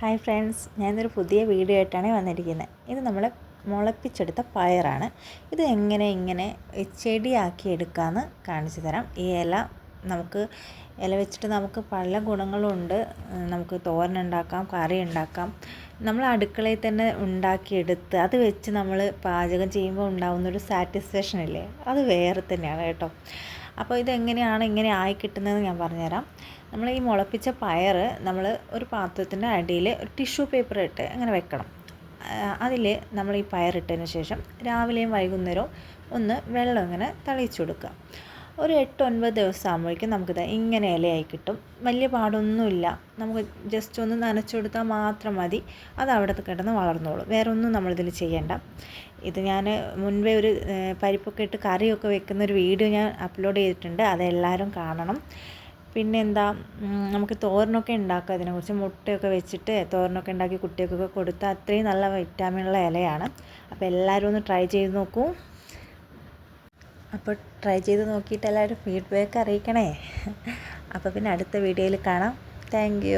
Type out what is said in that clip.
Hi friends ഞാനൊരു പുതിയ video ആയിട്ടാണ് വന്നിരിക്കുന്നത്. ഇത് നമ്മൾ മുളപ്പിച്ചെടുത്ത പയറാണ്. ഇത് എങ്ങനെ ഇങ്ങനെ ചെടിയാക്കി എടുക്കാമെന്ന് കാണിച്ചു തരാം. ഈ ഇല നമുക്ക് ഇല വെച്ചിട്ട് നമുക്ക് പല ഗുണങ്ങളുണ്ട്. നമുക്ക് തോരൻ ഉണ്ടാക്കാം കറി ഉണ്ടാക്കാം. നമ്മൾ അടുക്കളയിൽ തന്നെ ഉണ്ടാക്കിയെടുത്ത് അത് വെച്ച് നമ്മൾ പാചകം ചെയ്യുമ്പോൾ ഉണ്ടാകുന്നൊരു സാറ്റിസ്ഫാക്ഷൻ ഇല്ലേ? അത് വേറെ തന്നെയാണ് കേട്ടോ. അപ്പോൾ ഇതെങ്ങനെയാണ് ഇങ്ങനെ ആയി കിട്ടുന്നതെന്ന് ഞാൻ പറഞ്ഞുതരാം. നമ്മൾ ഈ മുളപ്പിച്ച പയർ നമ്മൾ ഒരു പാത്രത്തിന്റെ അടിയിൽ ഒരു ടിഷ്യൂ പേപ്പർ ഇട്ട് അങ്ങനെ വെക്കണം. അതിൽ നമ്മൾ ഈ പയറിട്ടതിന് ശേഷം രാവിലെയും വൈകുന്നേരവും ഒന്ന് വെള്ളം ഇങ്ങനെ തളിച്ചു കൊടുക്കുക. ഒരു എട്ട് ഒൻപത് ദിവസം ആകുമ്പോഴേക്കും നമുക്കിത് ഇങ്ങനെ ഇലയായി കിട്ടും. വലിയ പാടൊന്നുമില്ല. നമുക്ക് ജസ്റ്റ് ഒന്ന് നനച്ചു കൊടുത്താൽ മാത്രം മതി. അത് അവിടെ കിടന്ന് വളർന്നോളും. വേറെ ഒന്നും നമ്മളിതിൽ ചെയ്യേണ്ട. ഇത് ഞാൻ മുൻപേ ഒരു പരിപ്പൊക്കെ ഇട്ട് കറിയൊക്കെ വെക്കുന്ന ഒരു വീഡിയോ ഞാൻ അപ്ലോഡ് ചെയ്തിട്ടുണ്ട്. അതെല്ലാവരും കാണണം. പിന്നെന്താ നമുക്ക് തോരനൊക്കെ ഉണ്ടാക്കുക ഇതിനെക്കുറിച്ച് മുട്ടയൊക്കെ വെച്ചിട്ട് തോരനൊക്കെ ഉണ്ടാക്കി കുട്ടികൾക്കൊക്കെ കൊടുത്താൽ അത്രയും നല്ല വിറ്റാമിനുള്ള ഇലയാണ്. അപ്പോൾ എല്ലാവരും ഒന്ന് ട്രൈ ചെയ്ത് നോക്കൂ. അപ്പോൾ ട്രൈ ചെയ്ത് നോക്കിയിട്ട് എല്ലാവരും ഫീഡ്ബാക്ക് അറിയിക്കണേ. അപ്പോൾ പിന്നെ അടുത്ത വീഡിയോയിൽ കാണാം. താങ്ക്